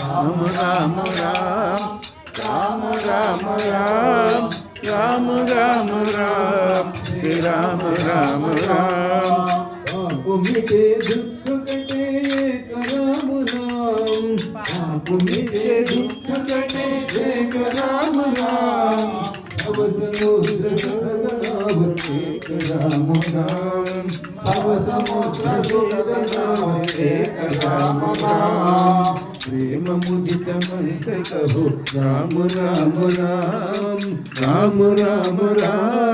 రామ రామ రామ రామ రామ రామ రామ రామ శ్రీ రామ రామ రామ. పాపు మిటే దుఃఖ కటే ఏక రామ. రామ పాపు మిటే దుఃఖ కటే ఏక రామ. రామ భవ సముద్ర రామ. రామ భవ సముద్ర రామ రామ. ప్రేమ ముదిత మనస కహో రామ రామ రామ రామ రామ రామ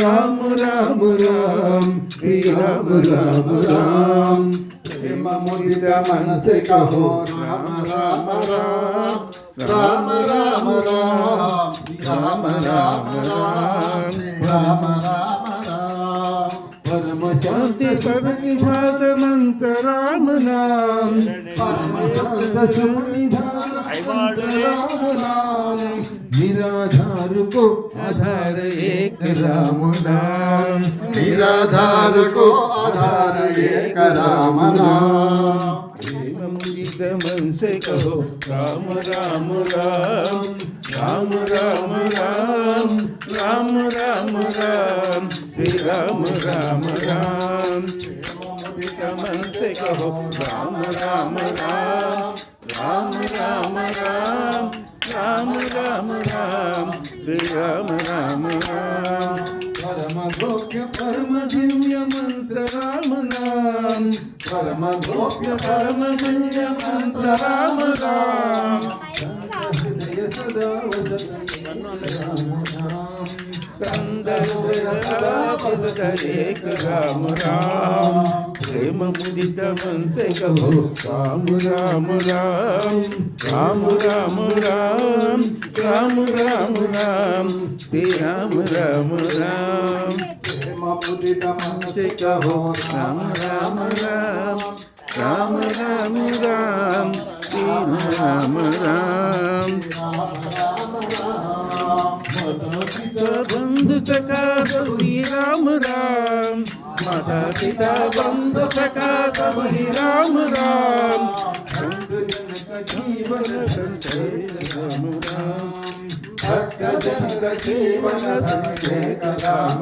రామ రామ రామ శ్రీ రామ రామ రామ ప్రేమ ముదిత మనసే కహో రామ రామ రామ రామ రామ రామ రామ రామ రామ రామ రామ प्रति पर निधान मंत्र राम नाम निराधार को आधार एक राम नाम। निराधार को आधार एक राम नाम। मन से कहो राम राम राम राम, राम, राम। రామ రామ రామ. శ్రీ రామ రామ రామ. మనసే కహో రామ రామ రామ. రామ రామ రామ. రామ రామ రామ. శ్రీ రామ రామ రామ. పరమ గోప్య పరమ దివ్య మంత్ర రామ రామ. పరమ గోప్య పరమ దివ్య మంత్ర రామ రామ. హృదయ సదా వసన సదాపద హరేక రామ రామ ప్రేమ ముదిత మనసే కహో రామ రామ రామ రామ రామ రామ రామ రామ రామ శ్రీ రామ రామ రామ ప్రేమ ముదిత మనసే కహో రామ రామ రామ రామ రామ రామ శ్రీ రామ రామ पिता बंधु सखा सभी राम राम माता पिता बंधु सखा सभी राम राम संत जनक जीवन संचय राम राम भक्त जन जीवन धन एक राम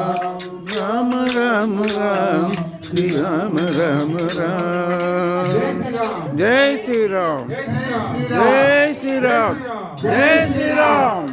శ్రీరామ రామ రామ జై శ్రీరామ్ జై శ్రీరామ్ జై శ్రీరామ్